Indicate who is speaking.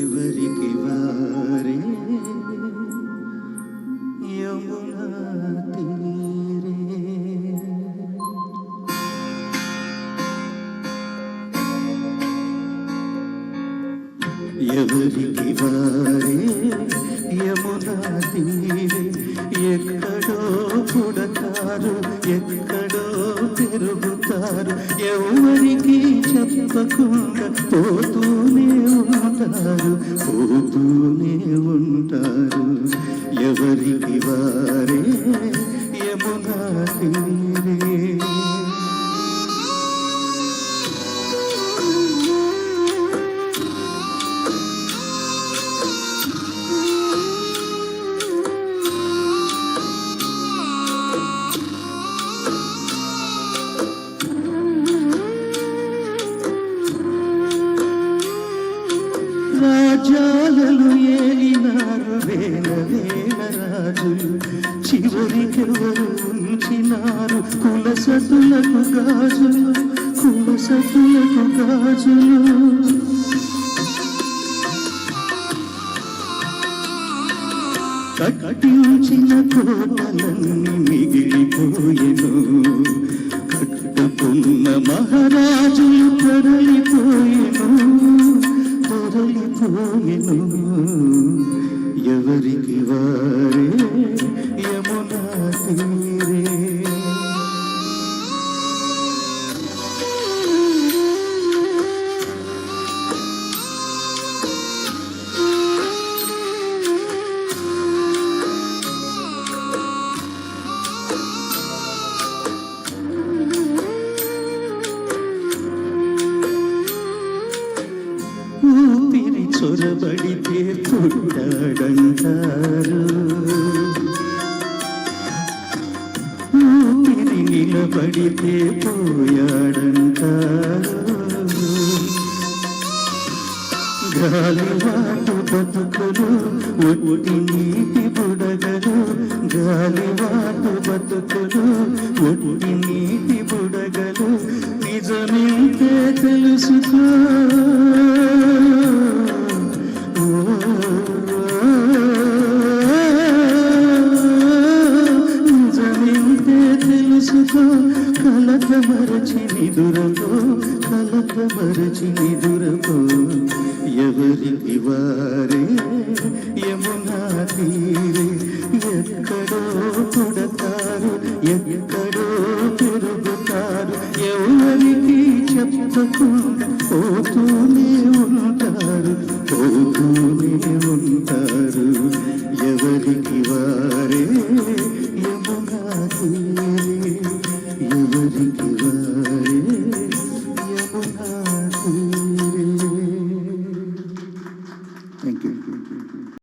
Speaker 1: ఎవరికి వారే? యమునా తీరే ఎవరికి వారే? యమునా తీరే ఎక్కడో పుడతారు ఎక్కడో తిరుగుతారు. ఎవరికి చెప్పకుండా పోతూనే ఉంటారు పోతూనే ఉంటారు. రాజ్యాలను ఏలినారు వేల వేల రాజులు చివరికెవరు ఉంచినారు. కులసతులకు గాజులు కులసతులకు గాజులు. కట్టించిన కోటలన్నీ మిగిలిపోయేను. కట్టుకున్న మహారాజులు తరలిపోయే എന്നു పుట్టాడంటారు ఊపిరి నిలబడితే పోయాడంటారు గాలివాటు బతుకులు ఒట్టి నీటి బుడగలు గాలివాటు బతుకులు ఒట్టి నీటి బుడగలు నిజమింతే తెలుసుకో మరచి నిదురపో కలత మరచి నిదురపో ఎవరికి వారే యమునా తీరే ఎక్కడో పుడతారు ఎక్కడో పెరుగుతారు ఎవరికి చెప్పకుండా పోతూనే 嗯嗯